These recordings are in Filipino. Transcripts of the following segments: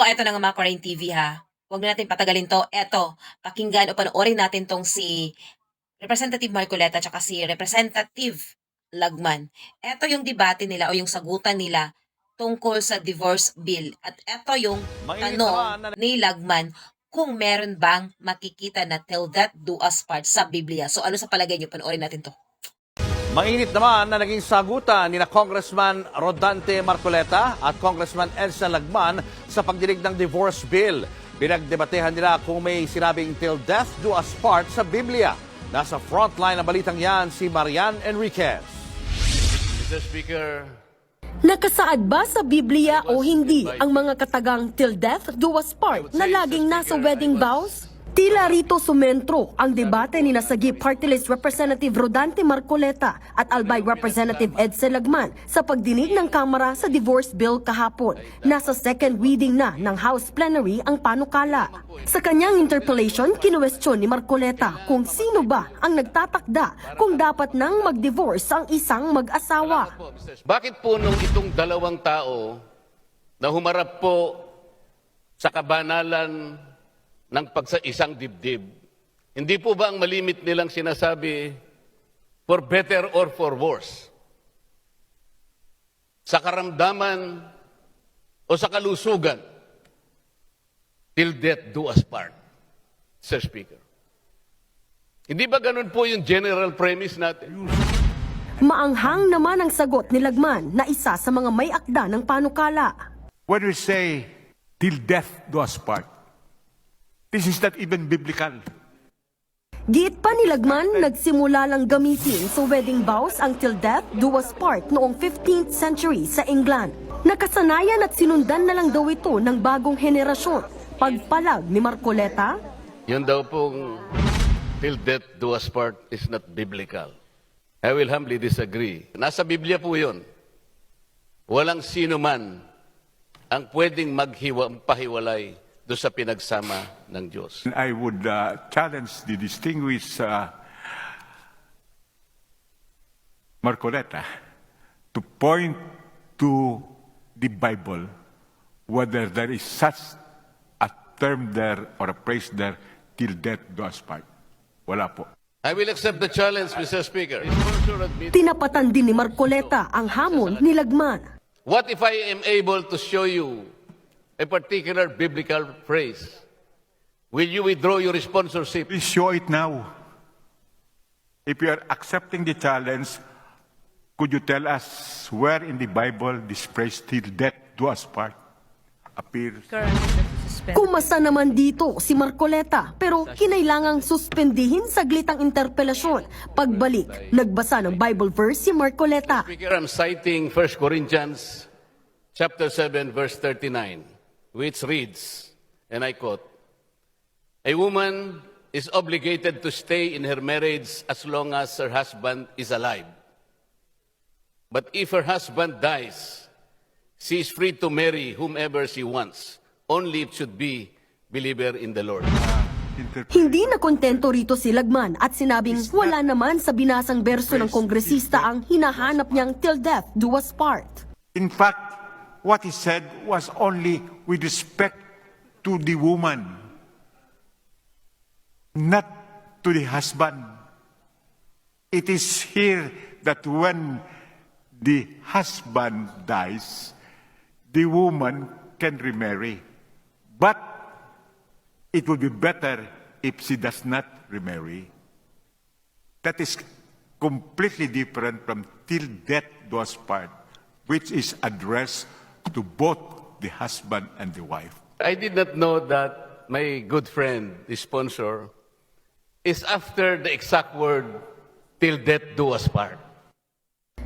O, eto na nga mga Korean TV ha. Huwag na natin patagalin to. Eto, pakinggan o panoorin natin tong si Representative Marcoleta at si Representative Lagman. Eto yung debate nila o yung sagutan nila tungkol sa divorce bill. At eto yung tanong ni Lagman kung meron bang makikita na till that do us part sa Biblia. So ano sa palagay niyo? Panoorin natin to. Mainit naman na naging sagutan ni na Congressman Rodante Marcoleta at Congressman Elsa Lagman sa pagdinig ng divorce bill. Pinagdebatehan nila kung may sinabing till death do us part sa Biblia. Nasa frontline ng balitang yan si Marian Enriquez. Mr. Speaker, Nakasaad ba sa Biblia o hindi ang mga katagang till death do us part na laging nasa wedding vows? Tila rito sumentro ang debate ni Nasagip Party List Representative Rodante Marcoleta at Albay Representative Ed Selagman sa pagdinig ng Kamara sa divorce bill kahapon. Nasa second reading na ng House Plenary ang panukala. Sa kanyang interpellation, kinuwestiyon ni Marcoleta kung sino ba ang nagtatakda kung dapat nang mag-divorce ang isang mag-asawa. bakit po nung itong dalawang tao na humarap po sa kabanalan ng pagsa isang dibdib, hindi po ba ang malimit nilang sinasabi for better or for worse? Sa karamdaman o sa kalusugan, till death do us part, Sir Speaker. Hindi ba ganun po yung general premise natin? Maanghang naman ang sagot ni Lagman na isa sa mga may akda ng panukala. When we say, till death do us part, this is not even biblical. Giit pa ni Lagman, nagsimula lang gamitin sa wedding vows ang till death do us part noong 15th century sa England. Nakasanayan at sinundan na lang daw ito ng bagong henerasyon. Pagpalag ni Marcoleta, Yun daw pong till death do us part is not biblical. I will humbly disagree. Nasa Biblia po yun. Walang sino man ang pwedeng maghiwa, pahiwalay do sa pinagsama ng Diyos. I would uh, challenge the distinguished uh, Marcoleta to point to the Bible whether there is such a term there or a phrase there, till death do us part. Wala po. I will accept the challenge, Mr. Speaker. tinapatan din ni Marcoleta ang hamon ni Lagman. What if I am able to show you a particular biblical phrase? Will you withdraw your sponsorship? Please show it now. If you are accepting the challenge, could you tell us where in the Bible this phrase till death do us part appears? Kumasa naman dito si Marcoleta pero kinailangang suspendihin saglit ang interpelasyon. Pagbalik, nagbasa ng Bible verse si Marcoleta. Speaker, I'm citing 1 Corinthians chapter 7 verse 39, which reads, and I quote, A woman is obligated to stay in her marriage as long as her husband is alive. But if her husband dies, she is free to marry whomever she wants, only it should be believer in the Lord. Hindi na kontento rito si Lagman at sinabing wala naman sa binasang berso ng kongresista ang hinahanap niyang till death do us part. In fact, what he said was only with respect to the woman, not to the husband. It is here that when the husband dies, the woman can remarry. But it would be better if she does not remarry. That is completely different from till death do us part, which is addressed to both the husband and the wife. I did not know that my good friend, the sponsor, is after the exact word, till death do us part.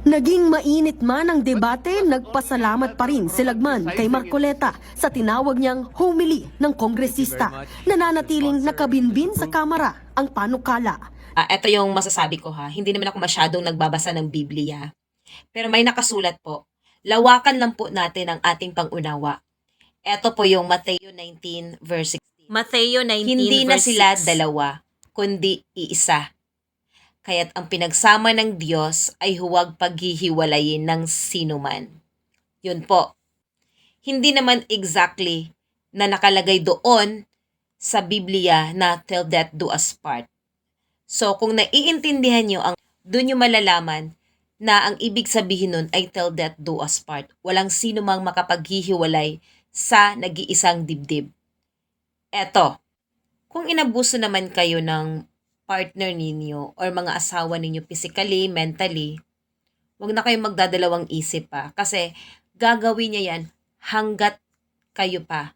Naging mainit man ang debate, nagpasalamat pa rin si Lagman kay Marcoleta sa tinawag niyang homily ng kongresista. Nananatiling nakabinbin sa kamara ang panukala. Ah, ito yung masasabi ko ha. Hindi naman ako masyadong nagbabasa ng Biblia. Pero may nakasulat po. Lawakan lang po natin ang ating pangunawa. Ito po yung Mateo 19 verse 16. Mateo 19 Hindi na verse sila 6. dalawa, kundi iisa. Kaya't ang pinagsama ng Diyos ay huwag paghihiwalayin ng sinuman. Yun po. Hindi naman exactly na nakalagay doon sa Biblia na till death do us part. So, kung naiintindihan nyo, ang, doon nyo malalaman na ang ibig sabihin nun ay till death do us part. Walang sino mang makapaghihiwalay sa nag-iisang dibdib. Eto, kung inabuso naman kayo ng partner ninyo or mga asawa ninyo physically, mentally, wag na kayong magdadalawang isip pa. Kasi gagawin niya yan hanggat kayo pa.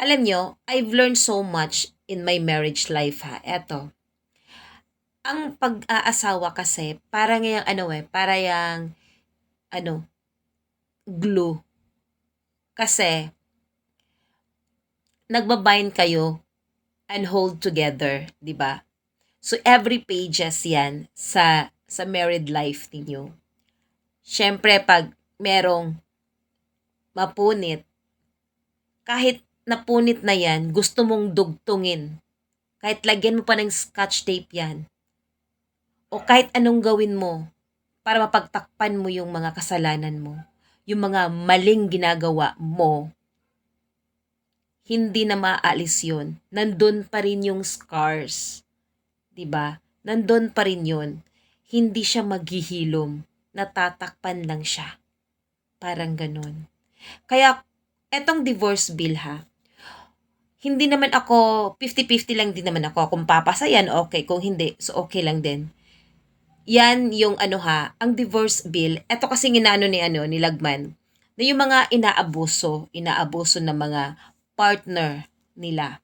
Alam nyo, I've learned so much in my marriage life ha. Eto. Ang pag-aasawa kasi, parang yung ano eh, para yung, ano, glue. Kasi, nagbabind kayo and hold together, di ba? So, every pages yan sa, sa married life ninyo. Siyempre, pag merong mapunit, kahit napunit na yan, gusto mong dugtungin. Kahit lagyan mo pa ng scotch tape yan. O kahit anong gawin mo para mapagtakpan mo yung mga kasalanan mo. Yung mga maling ginagawa mo. Hindi na maaalis yun. Nandun pa rin yung scars. ba? Nandun pa rin yun. Hindi siya maghihilom. Natatakpan lang siya. Parang ganun. Kaya, etong divorce bill ha, hindi naman ako, 50-50 lang din naman ako. Kung papasa yan, okay. Kung hindi, so okay lang din. Yan yung ano ha, ang divorce bill, eto kasi ginano ni ano, ni Lagman, na yung mga inaabuso, inaabuso ng mga partner nila.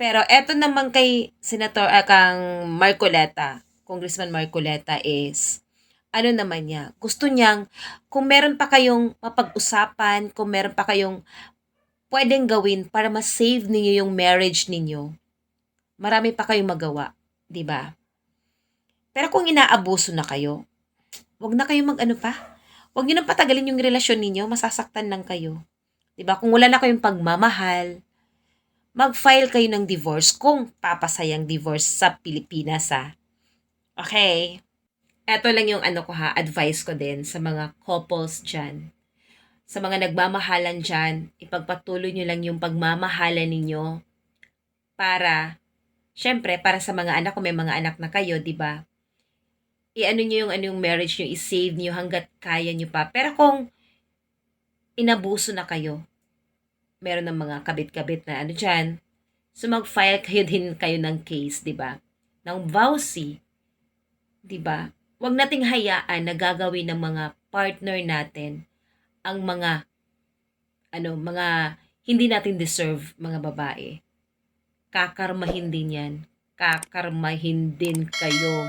Pero eto naman kay Senator uh, kang Marcoleta, Congressman Marcoleta is ano naman niya, gusto niyang kung meron pa kayong mapag-usapan, kung meron pa kayong pwedeng gawin para ma-save ninyo yung marriage ninyo, marami pa kayong magawa, 'di ba? Pero kung inaabuso na kayo, wag na kayong mag-ano pa. Wag niyo nang patagalin yung relasyon ninyo, masasaktan lang kayo. 'Di ba? Kung wala na kayong pagmamahal, mag-file kayo ng divorce kung papasayang divorce sa Pilipinas ha. Okay. Ito lang yung ano ko ha, advice ko din sa mga couples dyan. Sa mga nagmamahalan dyan, ipagpatuloy nyo lang yung pagmamahalan ninyo para, syempre, para sa mga anak, kung may mga anak na kayo, di ba? I-ano nyo yung, ano yung marriage nyo, i-save nyo hanggat kaya nyo pa. Pero kung inabuso na kayo, meron ng mga kabit-kabit na ano dyan. So, mag-file kayo din kayo ng case, di ba? Ng vowsy, di ba? Huwag nating hayaan na gagawin ng mga partner natin ang mga, ano, mga hindi natin deserve mga babae. Kakarmahin din yan. Kakarmahin din kayo.